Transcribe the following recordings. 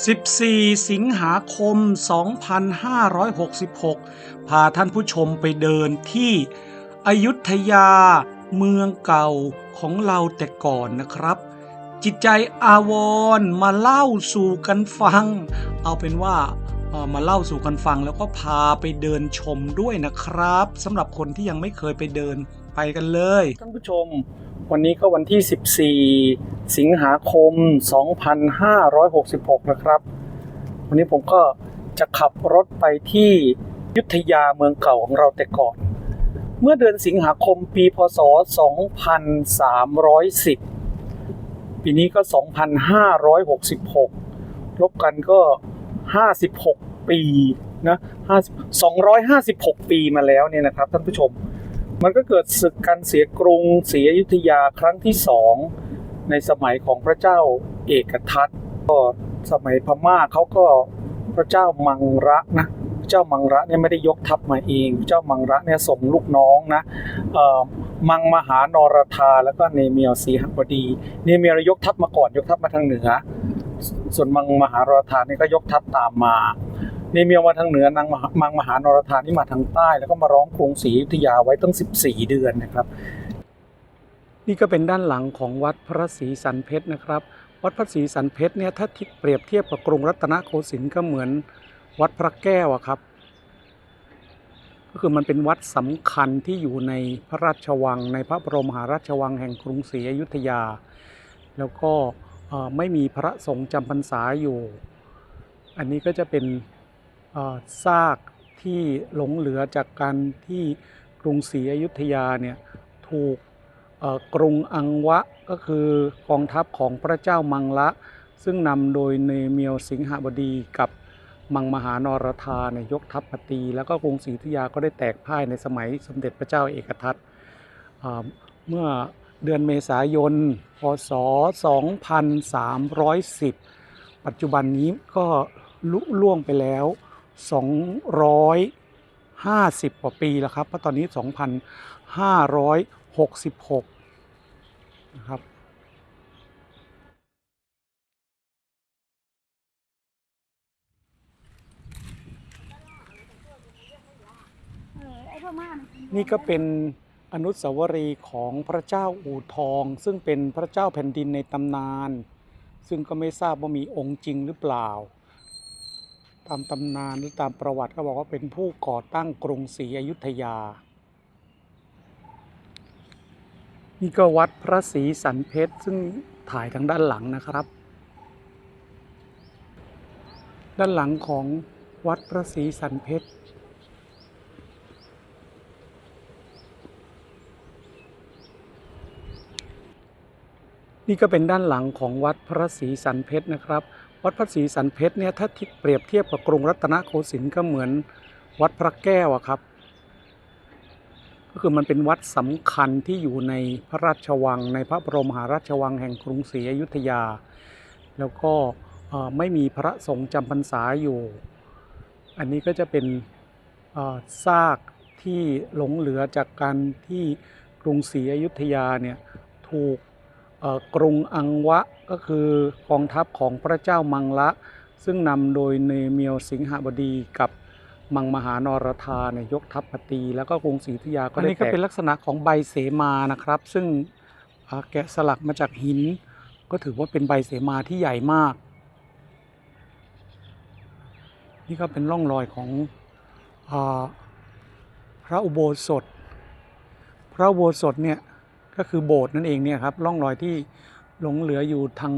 14 สิงหาคม 2566 พาท่านผู้ชมไปเดินที่อยุธยาเมืองเก่าของเราแต่ก่อนนะครับ จิตใจอาวรมาเล่าสู่กันฟัง เอาเป็นว่ามาเล่าสู่กันฟังแล้วก็พาไปเดินชมด้วยนะครับสำหรับคนที่ยังไม่เคยไปเดินไปกันเลย ท่านผู้ชม วันนี้ก็วันที่ 14 สิงหาคม 2566 นะครับ วันนี้ผมก็จะขับรถไปที่ยุทธยาเมืองเก่าของเราแต่ก่อน เมื่อเดือนสิงหาคมปีพศ 2310 ปีนี้ก็ 2566 ลบกันก็ 56 ปีนะ256 ปีมาแล้วเนี่ยนะครับท่านผู้ชม มันก็เกิดศึกกันเสียกรุงศรีอยุธยาครั้งที่สองในสมัยของพระเจ้าเอกทัตก็สมัยพม่าเขาก็พระเจ้ามังระนะเจ้ามังระเนี่ยไม่ได้ยกทัพมาเอง เจ้ามังระเนี่ยส่งลูกน้องนะมังมหานรธาแล้วก็เนเมียสีหบดีเนเมียยกทัพมาก่อนยกทัพมาทางเหนือ ส่วนมังมหานรธาเนี่ก็ยกทัพตามมา นเมีมาทางเหนือนางมังมหานรธานี่มาทางใต้ แล้วก็มาร้องกรุงศรีอยุธยาไว้ตั้ง 14 เดือนนะครับ นี่ก็เป็นด้านหลังของวัดพระศรีสันเพชรนะครับ วัดพระศรีสันเพชรเนี่ยถ้าเปรียบเทียบกับกรุงรัตนโกสินทร์ก็เหมือนวัดพระแก้วอะครับ ก็คือมันเป็นวัดสำคัญที่อยู่ในพระราชวัง ในพระบรมหาราชวังแห่งกรุงศรีอยุธยา แล้วก็ไม่มีพระสงฆ์จำพรรษาอยู่ อันนี้ก็จะเป็น ซากที่หลงเหลือจากการที่กรุงศรีอยุธยาเนี่ยถูกกรุงอังวะก็คือกองทัพของพระเจ้ามังละ ซึ่งนำโดยเนเมียวสิงหบดีกับมังมหานรธาเนี่ยยกทัพมาตี แล้วก็กรุงศรีอยุธยาก็ได้แตกพ่ายในสมัยสมเด็จพระเจ้าเอกทัตเมื่อเดือนเมษายน พศ 2310 ปัจจุบันนี้ก็ลุล่วงไปแล้ว 250 กว่าปีแล้วครับ เพราะตอนนี้ 2,566 นะครับนี่ก็เป็นอนุสาวรีย์ของพระเจ้าอู่ทอง ซึ่งเป็นพระเจ้าแผ่นดินในตำนาน ซึ่งก็ไม่ทราบว่ามีองค์จริงหรือเปล่า ตามตำนานหรือตามประวัติก็บอกว่าเป็นผู้ก่อตั้งกรุงศรีอยุธยา นี่ก็วัดพระศรีสันเพชรซึ่งถ่ายทางด้านหลังนะครับ ด้านหลังของวัดพระศรีสันเพชรนี่ก็เป็นด้านหลังของวัดพระศรีสันเพชรนะครับ วัดพระศรีสันเพชรเนี่ยถ้าเปรียบเทียบกับกรุงรัตนโกสินทร์ก็เหมือนวัดพระแก้วอะครับ ก็คือมันเป็นวัดสำคัญที่อยู่ในพระราชวัง ในพระบรมหาราชวังแห่งกรุงศรีอยุธยา แล้วก็ไม่มีพระสงฆ์จำพรรษาอยู่ อันนี้ก็จะเป็นซากที่หลงเหลือจากการที่กรุงศรีอยุธยาเนี่ยถูกกรุงอังวะ ก็คือกองทัพของพระเจ้ามังละ ซึ่งนำโดยเนเมียวสิงหบดีกับมังมหานรธาเนี่ยยกทัพมาตี แล้วก็กรุงศรีอยุธยาก็ได้นี่ก็เป็นลักษณะของใบเสมานะครับ ซึ่งอ่าแกะสลักมาจากหิน ก็ถือว่าเป็นใบเสมาที่ใหญ่มาก นี่ก็เป็นร่องรอยของอาพระอุโบสถ พระอุโบสถเนี่ยก็คือโบสถ์นั่นเองเนี่ยครับร่องรอยที่ หลงเหลืออยู่ทาง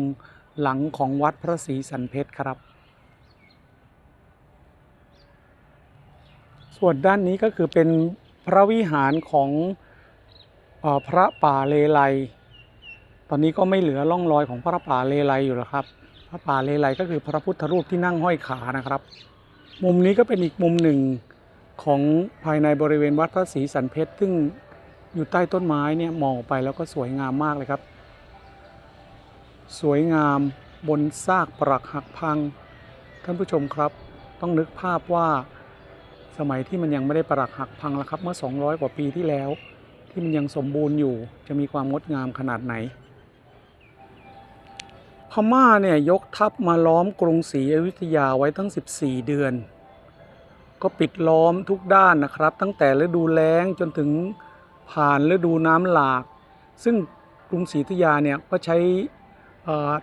หลังของวัดพระศรีสันเพชรครับ ส่วนด้านนี้ก็คือเป็นพระวิหารของอพระป่าเลไลตอนนี้ก็ไม่เหลือร่องรอยของพระป่าเลไลอยู่แล้วครับ พระป่าเลไลก็คือพระพุทธรูปที่นั่งห้อยขานะครับ มุมนี้ก็เป็นอีกมุมหนึ่งของภายในบริเวณวัดพระศรีสันเพชรซึ่งอยู่ใต้ต้นไม้เนี่ยมองไปแล้วก็สวยงามมากเลยครับ สวยงามบนซากปรักหักพัง ท่านผู้ชมครับ ต้องนึกภาพว่าสมัยที่มันยังไม่ได้ปรักหักพังแล้วครับ เมื่อ 200 กว่าปีที่แล้ว ที่มันยังสมบูรณ์อยู่ จะมีความงดงามขนาดไหน พม่าเนี่ยยกทัพมาล้อมกรุงศรีอยุธยาไว้ทั้ง 14 เดือน ก็ปิดล้อมทุกด้านนะครับ ตั้งแต่ฤดูแล้งจนถึงผ่านฤดูน้ำหลาก ซึ่งกรุงศรีอยุธยาเนี่ยก็ใช้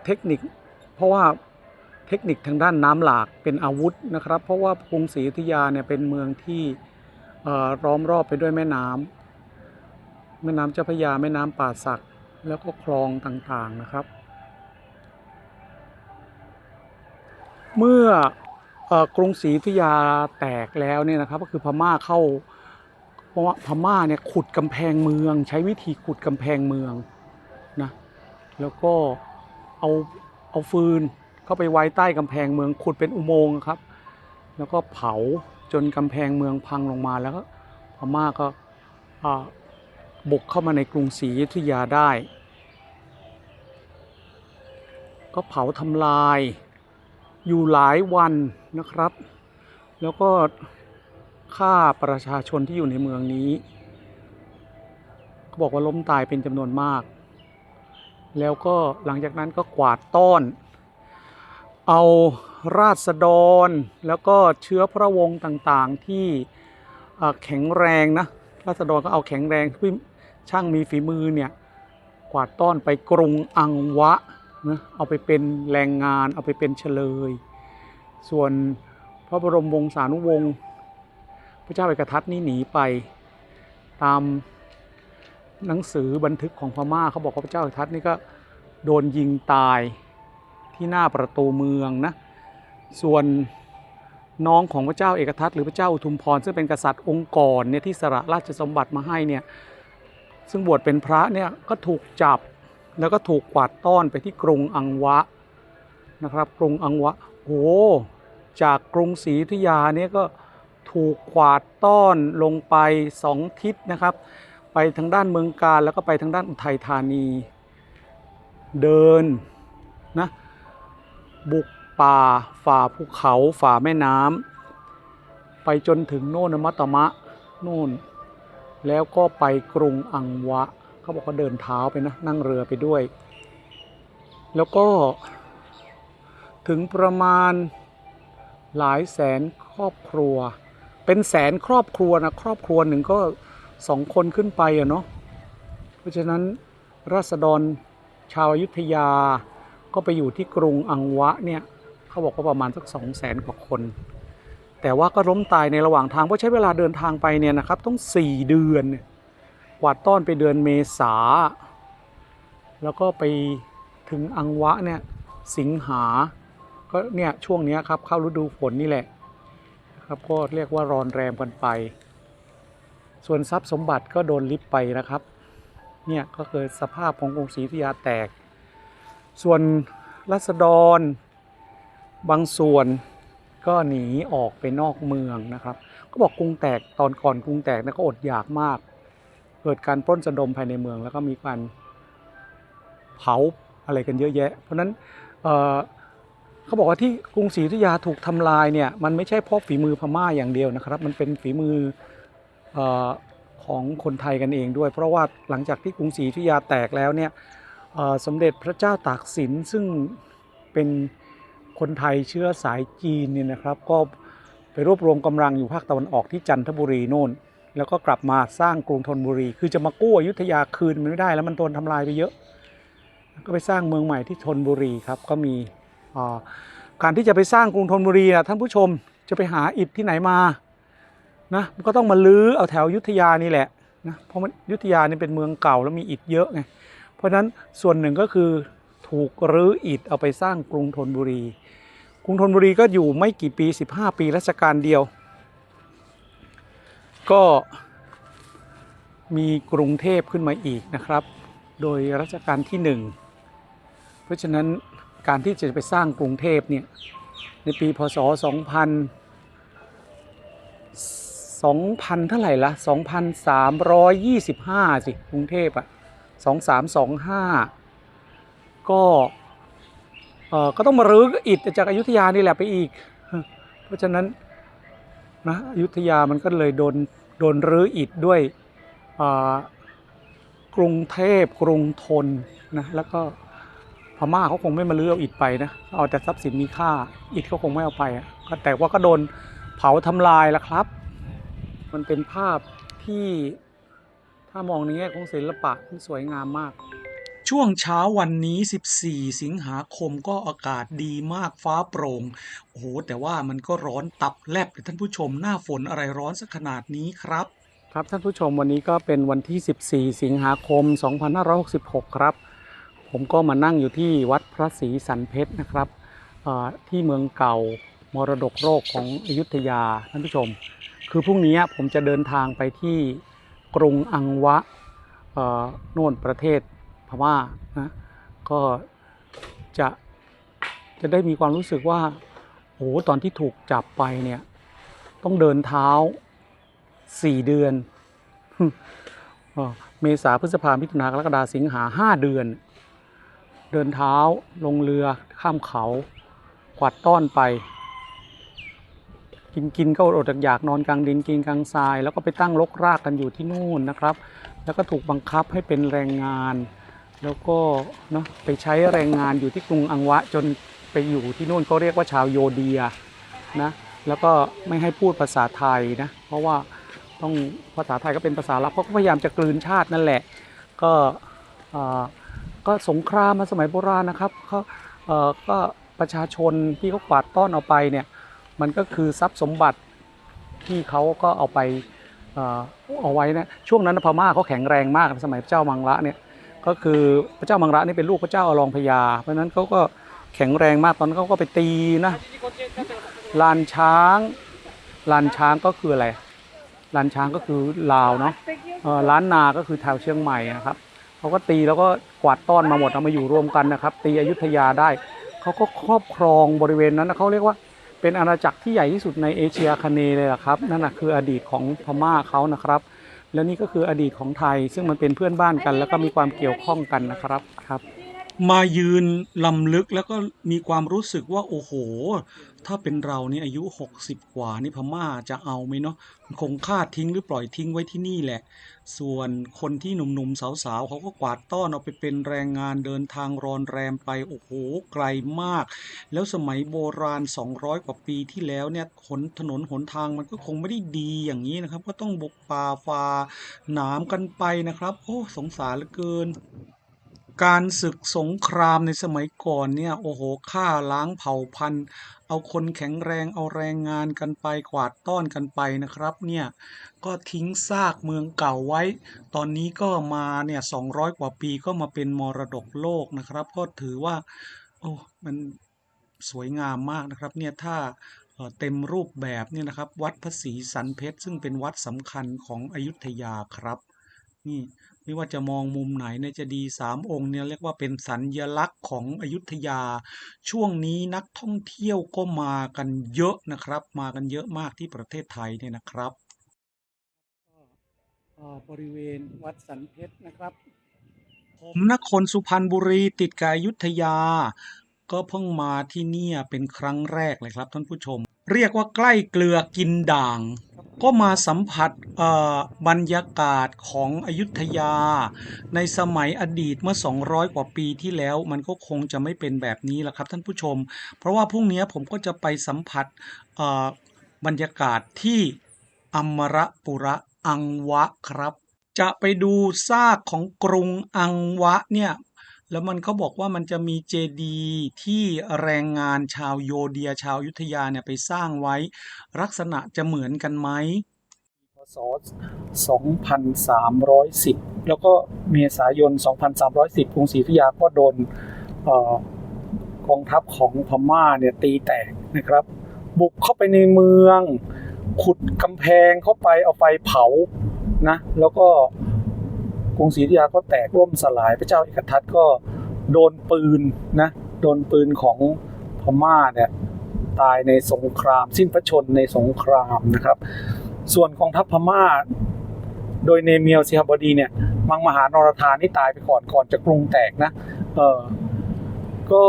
เทคนิค เพราะว่าเทคนิคทางด้านน้ำหลากเป็นอาวุธนะครับ เพราะว่ากรุงศรีอยุธยาเนี่ยเป็นเมืองที่ล้อมรอบไปด้วยแม่น้ำแม่น้ำเจ้าพระยาแม่น้ำป่าสักแล้วก็คลองต่างๆนะครับ เมื่อออกรุงศรีอยุธยาแตกแล้วเนี่ยนะครับ ก็คือพม่าเข้าเพราะว่าพม่าเนี่ยขุดกำแพงเมือง ใช้วิธีขุดกำแพงเมืองนะแล้วก็ เอาเอาฟืนเข้าไปไว้ใต้กำแพงเมืองขุดเป็นอุโมงค์ครับ แล้วก็เผาจนกำแพงเมืองพังลงมาแล้วก็พม่าก็บุกเข้ามาในกรุงศรีอยุธยาได้ ก็เผาทำลายอยู่หลายวันนะครับ แล้วก็ฆ่าประชาชนที่อยู่ในเมืองนี้ เขาบอกว่าล้มตายเป็นจำนวนมาก แล้วก็หลังจากนั้นก็กวาดต้อน เอาราษฎร แล้วก็เชื้อพระวงศ์ต่างๆที่แข็งแรงนะราษฎรก็เอาแข็งแรงที่ช่างมีฝีมือเนี่ยกวาดต้อนไปกรุงอังวะนะเอาไปเป็นแรงงานเอาไปเป็นเฉลย ส่วนพระบรมวงศานุวงศ์พระเจ้าเอกทัตนี่หนีไปตาม หนังสือบันทึกของพม่าเขาบอกว่าพระเจ้าเอกทัตนี่ก็โดนยิงตายที่หน้าประตูเมืองนะส่วนน้องของพระเจ้าเอกทัตหรือพระเจ้าอุทุมพร ซึ่งเป็นกษัตริย์องค์ก่อนเนี่ยที่สละราชสมบัติมาให้เนี่ยซึ่งบวชเป็นพระเนี่ยก็ถูกจับแล้วก็ถูกกวาดต้อนไปที่กรุงอังวะนะครับกรุงอังวะโอ้จากกรุงศรีอยุธยาเนี่ยก็ถูกกวาดต้อนลงไปสองทิศนะครับ ไปทางด้านเมืองการแล้วก็ไปทางด้านอุทัยธานี เดินนะบุกป่าฝ่าภูเขาฝ่าแม่น้ำไปจนถึงโน่นนะมัตตมะโน่น แล้วก็ไปกรุงอังวะ เขาบอกว่าเดินเท้าไปนะนั่งเรือไปด้วย แล้วก็ถึงประมาณหลายแสนครอบครัว เป็นแสนครอบครัวนะครอบครัวหนึ่งก็ สองคนขึ้นไปอะเนาะเพราะฉะนั้นราษฎรชาวอยุธยาก็ไปอยู่ที่กรุงอังวะเนี่ยเขาบอกว่าประมาณสักสองแสนกว่าคน แต่ว่าก็ล้มตายในระหว่างทางเพราะใช้เวลาเดินทางไปเนี่ยนะครับต้องสี่เดือนเนี่ยกวาดต้อนไปเดือนเมษา แล้วก็ไปถึงอังวะเนี่ยสิงหาก็เนี่ยช่วงนี้ครับเข้าฤดูฝนนี่แหละครับก็เรียกว่ารอนแรมกันไป ส่วนทรัพย์สมบัติก็โดนลิบไปนะครับ เนี่ยก็เกิดสภาพของกรุงศรีอยุธยาแตก ส่วนรัษฎร บางส่วนก็หนีออกไปนอกเมืองนะครับ ก็บอกกรุงแตกตอนก่อนกรุงแตกนะก็อดอยากมาก เกิดการปล้นสะดมภายในเมืองแล้วก็มีการเผาอะไรกันเยอะแยะ เพราะนั้นเเขาบอกว่าที่กรุงศรีอยุธยาถูกทำลายเนี่ยมันไม่ใช่เพราะฝีมือพม่าอย่างเดียวนะครับ มันเป็นฝีมือ ของคนไทยกันเองด้วย เพราะว่าหลังจากที่กรุงศรีอยุธยาแตกแล้วเนี่ยสมเด็จพระเจ้าตากสินซึ่งเป็นคนไทยเชื้อสายจีนเนี่ยนะครับ ก็ไปรวบรวมกำลังอยู่ภาคตะวันออกที่จันทบุรีโน่น แล้วก็กลับมาสร้างกรุงธนบุรี คือจะมากู้อยุธยาคืนมันไม่ได้ แล้วมันโดนทำลายไปเยอะ ก็ไปสร้างเมืองใหม่ที่ธนบุรีครับก็มีการที่จะไปสร้างกรุงธนบุรีนะท่านผู้ชมจะไปหาอิฐที่ไหนมา นะมันก็ต้องมาลื้อเอาแถวยุทธยานี่แหละนะเพราะมันยุทธยานี่เป็นเมืองเก่าแล้วมีอิฐเยอะไงเพราะฉะนั้นส่วนหนึ่งก็คือถูกรื้ออิฐเอาไปสร้างกรุงธนบุรี กรุงธนบุรีก็อยู่ไม่กี่ปี 15 ปีรัชกาลเดียว ก็มีกรุงเทพขึ้นมาอีกนะครับ โดยรัชกาลที่หนึ่งเพราะฉะนั้นการที่จะไปสร้างกรุงเทพเนี่ยในปีพศ 2000 2,000 เท่าไหร่ละ2,325 สิกรุงเทพอะ2325 ก็เอ่อก็ต้องมารื้ออิฐจากอายุทยานี่แหละไปอีก เพราะฉะนั้นนะอยุธยามันก็เลยโดนโดนรื้ออิฐด้วยกรุงเทพกรุงธนนะแล้วก็พม่าเขาคงไม่มาลื้อเอาอิฐไปนะเอาแต่ทรัพย์สินมีค่าอิฐเขาคงไม่เอาไปอะก็แต่ว่าก็โดนเผาทำลายละครับ มันเป็นภาพที่ถ้ามองในแง่ของศิลปะมันสวยงามมาก ช่วงเช้าวันนี้ 14 สิงหาคมก็อากาศดีมากฟ้าโปร่ง โอ้โห แต่ว่ามันก็ร้อนตับแลบเลยท่านผู้ชมหน้าฝนอะไรร้อนสักขนาดนี้ครับ ครับท่านผู้ชมวันนี้ก็เป็นวันที่ 14 สิงหาคม 2566 ครับ ผมก็มานั่งอยู่ที่วัดพระศรีสันเพชรนะครับเอ่อที่เมืองเก่ามรดกโลกของอยุธยาท่านผู้ชม คือพรุ่งนี้ผมจะเดินทางไปที่กรุงอังวะโน่นประเทศพม่านะก็จะจะได้มีความรู้สึกว่าโอ้โหตอนที่ถูกจับไปเนี่ยต้องเดินเท้าสี่เดือนเอ่อเมษาพฤษภามิถุนากรกฎาสิงหาห้าเดือน เดินเท้าลงเรือข้ามเขากวาดต้อนไป กินกินก็อดอยากนอนกลางดินกินกลางทราย แล้วก็ไปตั้งรกรากกันอยู่ที่นู่นนะครับ แล้วก็ถูกบังคับให้เป็นแรงงาน แล้วก็เนาะไปใช้แรงงานอยู่ที่กรุงอังวะจนไปอยู่ที่นู่นเขาเรียกว่าชาวโยเดียนะแล้วก็ไม่ให้พูดภาษาไทยนะเพราะว่าต้องภาษาไทยก็เป็นภาษาลับเขาก็พยายามจะกลืนชาตินั่นแหละ ก็อ่อก็สงครามมาสมัยโบราณนะครับเขาก็ประชาชนที่เขากวาดต้อนเอาไปเนี่ย มันก็คือทรัพย์สมบัติที่เขาก็เอาไปเอาไว้นะช่วงนั้นพม่าเขาแข็งแรงมากสมัยพระเจ้ามังระเนี่ยก็คือพระเจ้ามังระนี่เป็นลูกพระเจ้าอลองพญาเพราะนั้นเขาก็แข็งแรงมากตอนนั้นเขาก็ไปตีนะลานช้างลานช้างก็คืออะไรลานช้างก็คือลาวเนาะล้านนาก็คือแถวเชียงใหม่นะครับเขาก็ตีแล้วก็กวาดต้อนมาหมดเอามาอยู่รวมกันนะครับ ตีอยุธยาได้เขาก็ครอบครองบริเวณนั้นนะเขาเรียกว่า เป็นอาณาจักรที่ใหญ่ที่สุดในเอเชียคเนเลยล่ะครับ นั่นนะคืออดีตของพม่าเขานะครับ แล้วนี่ก็คืออดีตของไทยซึ่งมันเป็นเพื่อนบ้านกัน แล้วก็มีความเกี่ยวข้องกันนะครับครับ มายืนลำลึกแล้วก็มีความรู้สึกว่าโอ้โห ถ้าเป็นเราเนี่ยอายุ 60 กว่านี่พม่าจะเอาไหมเนาะคงฆ่าทิ้งหรือปล่อยทิ้งไว้ที่นี่แหละ ส่วนคนที่หนุ่มๆสาวๆเขาก็กวาดต้อนเอาไปเป็นแรงงานเดินทางรอนแรมไปโอ้โหไกลมาก แล้วสมัยโบราณ 200 กว่าปีที่แล้วเนี่ยขนถนนหนทางมันก็คงไม่ได้ดีอย่างนี้นะครับ ก็ต้องบกป่าฟ้าหนามกันไปนะครับ โอ้สงสารเหลือเกิน การศึกสงครามในสมัยก่อนเนี่ยโอ้โหฆ่าล้างเผ่าพันธุ์ เอาคนแข็งแรงเอาแรงงานกันไปกวาดต้อนกันไปนะครับเนี่ยก็ทิ้งซากเมืองเก่าไว้ ตอนนี้ก็มาเนี่ย200กว่าปีก็มาเป็นมรดกโลกนะครับ ก็ถือว่าโอ้มันสวยงามมากนะครับเนี่ยถ้าเอ่อเต็มรูปแบบเนี่ยนะครับ วัดพระศรีสันเพชรซึ่งเป็นวัดสำคัญของอยุธยาครับ นี่ไม่ว่าจะมองมุมไหนเนี่ยจะดีสามองค์เนี่ยเรียกว่าเป็นสัญลักษณ์ของอยุธยา ช่วงนี้นักท่องเที่ยวก็มากันเยอะนะครับ มากันเยอะมากที่ประเทศไทยเนี่ยนะครับบริเวณวัดสันเพชรนะครับ ผมนครสุพรรณบุรีติดกับอยุธยา ก็เพิ่งมาที่เนี่ยเป็นครั้งแรกเลยครับท่านผู้ชม เรียกว่าใกล้เกลือกินด่าง ก็มาสัมผัสบรรยากาศของอยุธยา ในสมัยอดีตเมื่อ 200 กว่าปีที่แล้ว มันก็คงจะไม่เป็นแบบนี้แหละครับท่านผู้ชม เพราะว่าพรุ่งนี้ผมก็จะไปสัมผัสบรรยากาศที่อมรปุระอังวะครับ จะไปดูซากของกรุงอังวะเนี่ย แล้วมันเขาบอกว่ามันจะมีเจดีย์ที่แรงงานชาวโยเดียชาวยุทธยาเนี่ยไปสร้างไว้ลักษณะจะเหมือนกันไหมพศ2310 แล้วก็เมษายน 2310กรุงศรีอยุธยาก็โดนเอ่อกองทัพของพม่าเนี่ยตีแตกนะครับ บุกเข้าไปในเมือง ขุดกำแพงเข้าไปเอาไฟเผานะแล้วก็ รุงศรีอยุธยาก็แตกล่มสลายพระเจ้าเอกทัตก็โดนปืนนะโดนปืนของพม่าเนี่ยตายในสงคราม สิ้นพระชนในสงครามนะครับ ส่วนกองทัพพม่า โดยเนเมียวสิฮบดีเนี่ยมังมหานรธานี่ตายไปก่อนก่อนจะกรุงแตกนะเออก็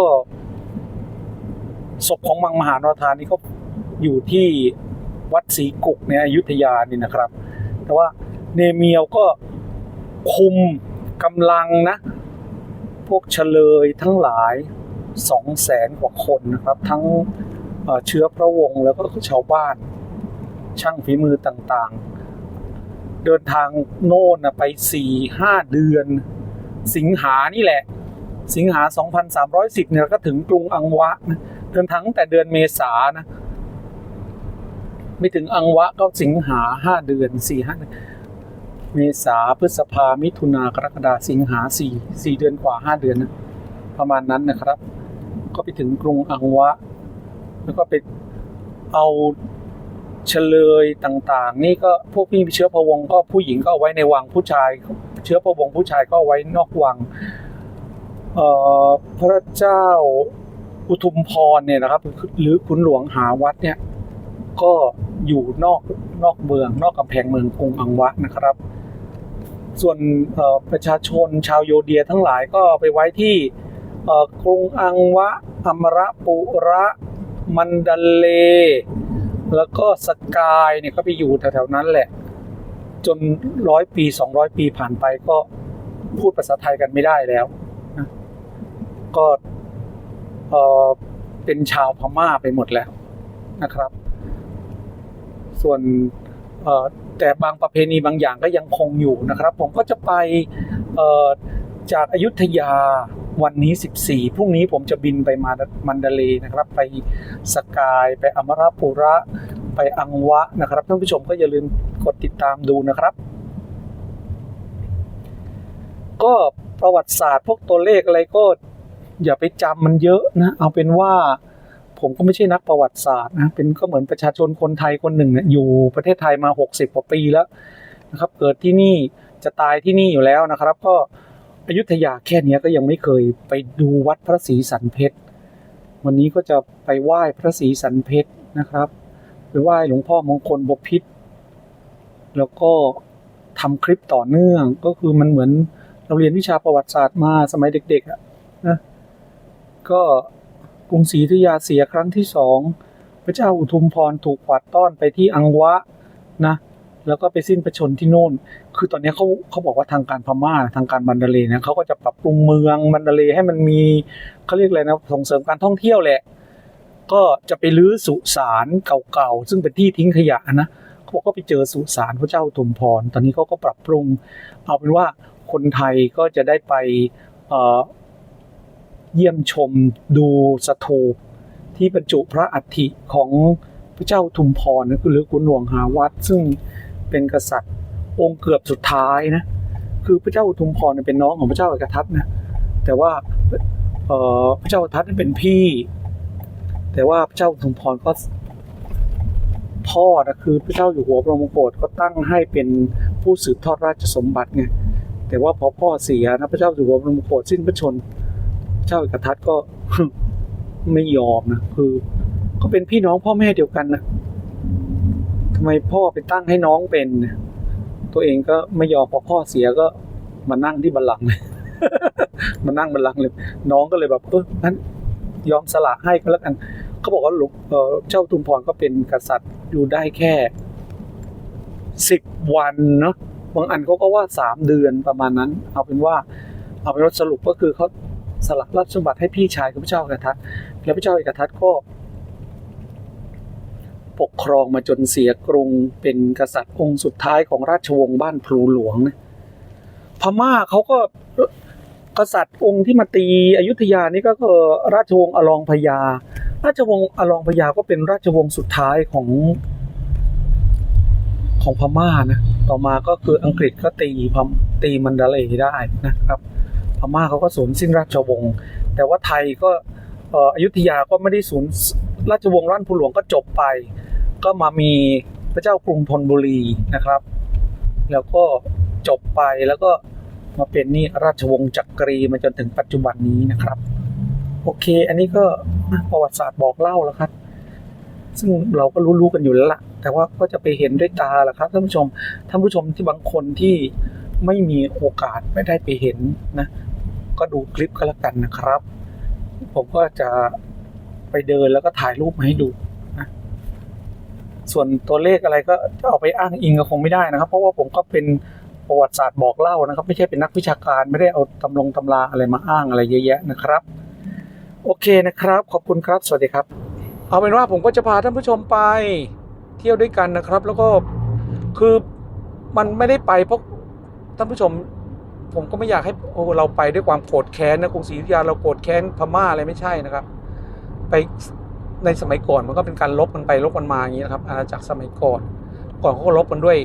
ศพของมังมหานรธานี่ก็อยู่ที่วัดศรีกุกในอยุธยานี่นะครับ แต่ว่าเนเมียวก็ คุมกำลังนะ พวกเฉลยทั้งหลายสองแสนกว่าคนนะครับ ทั้งเชื้อพระวงศ์แล้วก็ชาวบ้าน ช่างฝีมือต่างๆ เดินทางโน่นนะไปสี่ห้าเดือน สิงหานี่แหละ สิงหา 2310 เนี่ยก็ถึงกรุงอังวะนะเดินทางตั้งแต่เดือนเมษานะ ไม่ถึงอังวะก็สิงหาห้าเดือนสี่ห้าเเมษาพฤษภามิถุนากรกฎาสิงหาสี่สี่เดือนกว่าห้าเดือนนะประมาณนั้นนะครับ ก็ไปถึงกรุงอังวะ แล้วก็ไปเอาเฉลยต่างๆ นี่ก็พวกพี่เชื้อพระวงศ์ก็ผู้หญิงก็เอาไว้ในวังผู้ชาย เชื้อพระวงศ์ผู้ชายก็เอาไว้นอกวังพระเจ้าอุทุมพรเนี่ยนะครับ หรือขุนหลวงหาวัดเนี่ยก็อยู่นอกนอกเมือง นอกกำแพงเมืองกรุงอังวะนะครับ ส่วนประชาชนชาวโยเดียทั้งหลายก็ไปไว้ที่กรุงอังวะอมระปุระมันดัลเล แล้วก็สกายเนี่ยก็ไปอยู่แถวๆนั้นแหละ จนร้อยปีสองร้อยปีผ่านไปก็พูดภาษาไทยกันไม่ได้แล้วนะก็เออเป็นชาวพม่าไปหมดแล้วนะครับ ส่วนเอ่อ แต่บางประเพณีบางอย่างก็ยังคงอยู่นะครับ ผมก็จะไปจากอายุทยาวันนี้ 14 พรุ่งนี้ผมจะบินไปมามันดาเลนะครับ ไปสกายไปอมราปุระไปอังวะนะครับท่านผู้ชมก็อย่าลืมกดติดตามดูนะครับ ก็ประวัติศาสตร์พวกตัวเลขอะไรก็อย่าไปจำมันเยอะนะ เอาเป็นว่า ผมก็ไม่ใช่นักประวัติศาสตร์นะเป็นก็เหมือนประชาชนคนไทยคนหนึ่งเนี่ยอยู่ประเทศไทยมา 60กว่าปีแล้วนะครับ เกิดที่นี่จะตายที่นี่อยู่แล้วนะครับ ก็อยุธยาแค่เนี้ยก็ยังไม่เคยไปดูวัดพระศรีสันเพชรวันนี้ก็จะไปไหว้พระศรีสันเพชรนะครับไปไหว้หลวงพ่อมงคลบพิตแล้วก็ทำคลิปต่อเนื่องก็คือมันเหมือนเราเรียนวิชาประวัติศาสตร์มาสมัยเด็กๆอะนะก็ รุงศรีอยุธยาเสียครั้งที่สองพระเจ้าอุทุมพรถูกกวาดต้อนไปที่อังวะนะแล้วก็ไปสิ้นพระชนที่โน่น คือตอนนี้เขาเขาบอกว่าทางการพม่าทางการบันดาเลย์นะเขาก็จะปรับปรุงเมืองบันดาเลให้มันมีเขาเรียกอะไรนะส่งเสริมการท่องเที่ยวแหละ ก็จะไปลื้อสุสานเก่าๆซึ่งเป็นที่ทิ้งขยะนะเขาบอกก็ไปเจอสุสานพระเจ้าทุมพร ตอนนี้เขาก็ปรับปรุง เอาเป็นว่าคนไทยก็จะได้ไป เยี่ยมชมดูสถูปที่บรรจุพระอัฐิของพระเจ้าทุมพรนะหรือขุนหลวงหาวัด ซึ่งเป็นกษัตริย์องค์เกือบสุดท้ายนะคือพระเจ้าทุมพรเป็นน้องของพระเจ้าเอกทัตนะแต่ว่าพระเจ้าทัตเนี่ยเป็นพี่ แต่ว่าพระเจ้าทุมพรก็พ่อนะคือพระเจ้าอยู่หัวบระมโกศก็ตั้งให้เป็นผู้สืบทอดราชสมบัติไงแต่ว่าพอพ่อเสียนะพระเจ้าอยู่หัวบระมโกศสิ้นพระชนม์ เจ้าเอกทัตก็ไม่ยอมนะคือก็เป็นพี่น้องพ่อแม่เดียวกันนะทำไมพ่อไปตั้งให้น้องเป็น ตัวเองก็ไม่ยอมพอพ่อเสียก็มานั่งที่บัลลังก์เลยมานั่งบัลลังก์เลย น้องก็เลยแบบเอองั้นยอมสละให้ก็แล้วกันเขาบอกว่าหลวงเอ่อเจ้าทุมพรก็เป็นกษัตริย์อยู่ได้แค่สิบวันเนาะบางอันเขาก็ว่าสามเดือนประมาณนั้น เอาเป็นว่า เอาเป็นว่าสรุปก็คือเขา สละราชสมบัติให้พี่ชายของพระเจ้าเอกทัตแล้วพระเจ้าเอกทัตก็ปกครองมาจนเสียกรุงเป็นกษัตริย์องค์สุดท้ายของราชวงศ์บ้านพลูหลวงนะพม่าเขาก็กษัตริย์องค์ที่มาตีอยุธยานี่ก็คือราชวงศ์อลองพญา ราชวงศ์อลองพญาก็เป็นราชวงศ์สุดท้ายของของพม่านะ ต่อมาก็คืออังกฤษก็ตีพมตีมันดาเลยได้นะครับ ม่าเขาก็สูญสิ้นราชวงศ์แต่ว่าไทยก็อยุธยาก็ไม่ได้สูญราชวงศ์ร่านพูหลวงก็จบไป ก็มามีพระเจ้ากรุงธนบุรีนะครับ แล้วก็จบไปแล้วก็มาเป็นนี่ราชวงศ์จักรีมาจนถึงปัจจุบันนี้นะครับ โอเค อันนี้ก็ประวัติศาสตร์บอกเล่าแล้วครับ ซึ่งเราก็รู้ๆกันอยู่แล้วล่ะแต่ว่าก็จะไปเห็นด้วยตาแหละครับท่านผู้ชมท่านผู้ชมที่บางคนที่ไม่มีโอกาสไม่ได้ไปเห็นนะ ก็ดูคลิปก็แล้วกันนะครับ ผมก็จะไปเดินแล้วก็ถ่ายรูปมาให้ดูนะส่วนตัวเลขอะไรก็จะเอาไปอ้างอิงก็คงไม่ได้นะครับ เพราะว่าผมก็เป็นประวัติศาสตร์บอกเล่านะครับ ไม่ใช่เป็นนักวิชาการไม่ได้เอาตำลงตำราอะไรมาอ้างอะไรเยอะแยะนะครับ โอเคนะครับ ขอบคุณครับ สวัสดีครับ เอาเป็นว่าผมก็จะพาท่านผู้ชมไปเที่ยวด้วยกันนะครับ แล้วก็คือมันไม่ได้ไปเพราะท่านผู้ชม ผมก็ไม่อยากให้โอ้เราไปด้วยความโกรธแค้นนะกรุงศรีอยุธยาเราโกรธแค้นพม่าอะไรไม่ใช่นะครับ ไปในสมัยก่อนมันก็เป็นการลบกันไปลบกันมาอย่างนี้นะครับ อาณาจักรสมัยก่อน ก่อนเขาก็ลบกันด้วย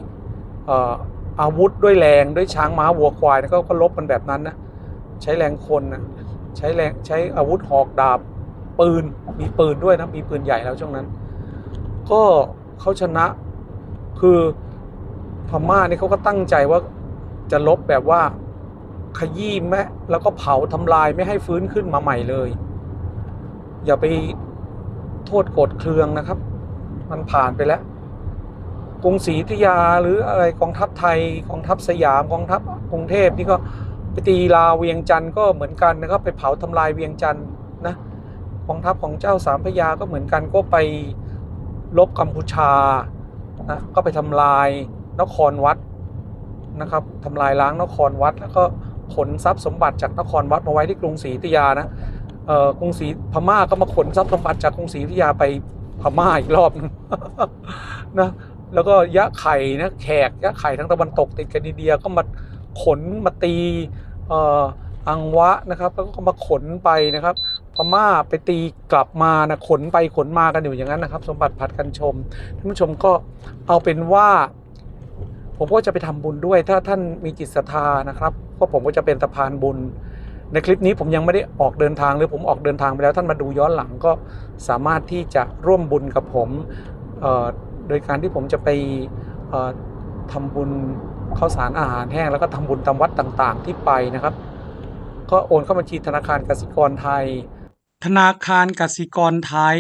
เอ่ออาวุธด้วยแรงด้วยช้างม้าวัวควายนะก็ก็ลบกันแบบนั้นนะใช้แรงคนนะใช้แรงใช้อาวุธหอกดาบปืนมีปืนด้วยนะมีปืนใหญ่แล้วช่วงนั้น ก็เขาชนะคือพม่านี่เขาก็ตั้งใจว่าจะลบแบบว่า ขยี้แม่แล้วก็เผาทำลายไม่ให้ฟื้นขึ้นมาใหม่เลย อย่าไปโทษโกรธเคืองนะครับ มันผ่านไปแล้วกรุงศรีอยุธยาหรืออะไรกองทัพไทยกองทัพสยามกองทัพกรุงเทพนี่ก็ไปตีลาเวียงจันทร์ก็เหมือนกันนะครับ ไปเผาทำลายเวียงจันทร์นะกองทัพของเจ้าสามพระยาก็เหมือนกันก็ไปลบกัมพูชานะก็ไปทำลายนครวัดนะครับทำลายล้างนครวัดแล้วก็ ขนทรัพย์สมบัติจากนครวัดมาไว้ที่กรุงศรีอยุธยานะเอ่อกรุงศรีพม่าก็มาขนทรัพย์สมบัติจากกรุงศรีอยุธยาไปพม่าอีกรอบนึงนะแล้วก็ยะไข่นะแขกยะไข่ทั้งตะวันตกติดกันอินเดียก็มาขนมาตีเอ่ออังวะนะครับ แล้วก็มาขนไปนะครับ พม่าไปตีกลับมานะขนไปขนมากันอยู่อย่างนั้นนะครับ สมบัติผัดกันชมท่านผู้ชมก็เอาเป็นว่า ผมก็จะไปทำบุญด้วย ถ้าท่านมีจิตศรัทธานะครับก็ผมก็จะเป็นสะพานบุญ ในคลิปนี้ผมยังไม่ได้ออกเดินทางหรือผมออกเดินทางไปแล้วท่านมาดูย้อนหลังก็สามารถที่จะร่วมบุญกับผมโดยการที่ผมจะไปเอ่อทำบุญข้าวสารอาหารแห้งแล้วก็ทำบุญตามวัดต่างๆ ที่ไปนะครับ ก็โอนเข้าบัญชีธนาคารกสิกรไทย ธนาคารกสิกรไทย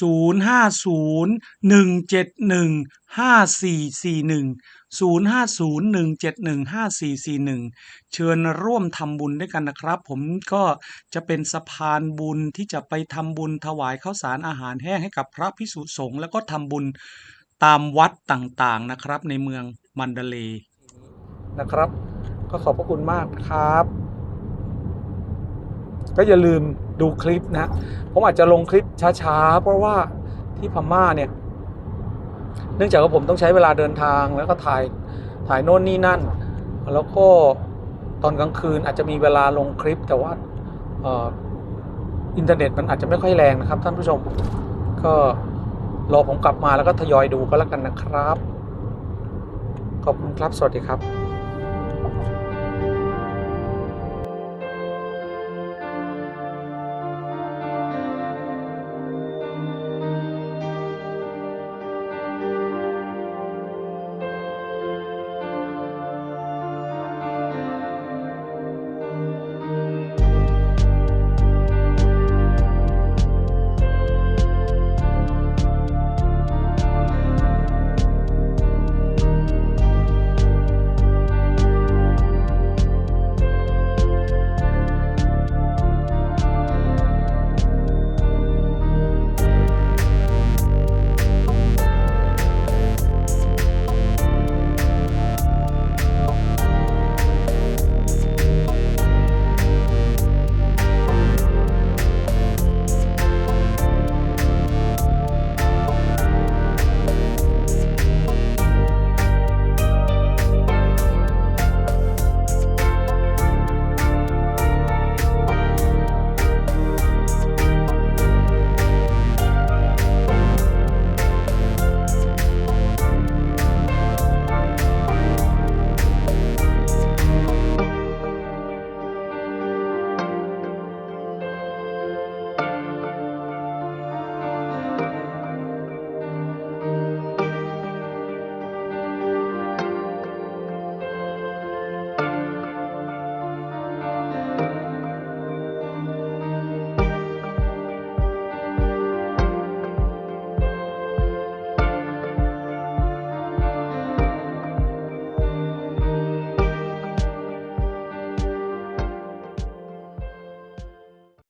050 171 5441 050-171-5441 เชิญร่วมทำบุญด้วยกันนะครับ ผมก็จะเป็นสะพานบุญที่จะไปทำบุญถวายข้าวสารอาหารแห้งให้กับพระพิสุสงฆ์แล้วก็ทำบุญตามวัดต่างๆนะครับ ในเมืองมันเดเลย์นะครับ ก็ขอบพระคุณมากครับ ก็อย่าลืมดูคลิปนะผมอาจจะลงคลิปช้าๆ เพราะว่าที่พม่าเนี่ย เนื่องจากว่าผมต้องใช้เวลาเดินทางแล้วก็ถ่ายถ่ายโน่นนี่นั่น แล้วก็ตอนกลางคืนอาจจะมีเวลาลงคลิปแต่ว่าอินเทอร์เน็ตมันอาจจะไม่ค่อยแรงนะครับท่านผู้ชม ก็รอผมกลับมาแล้วก็ทยอยดูก็แล้วกันนะครับ ขอบคุณครับ สวัสดีครับ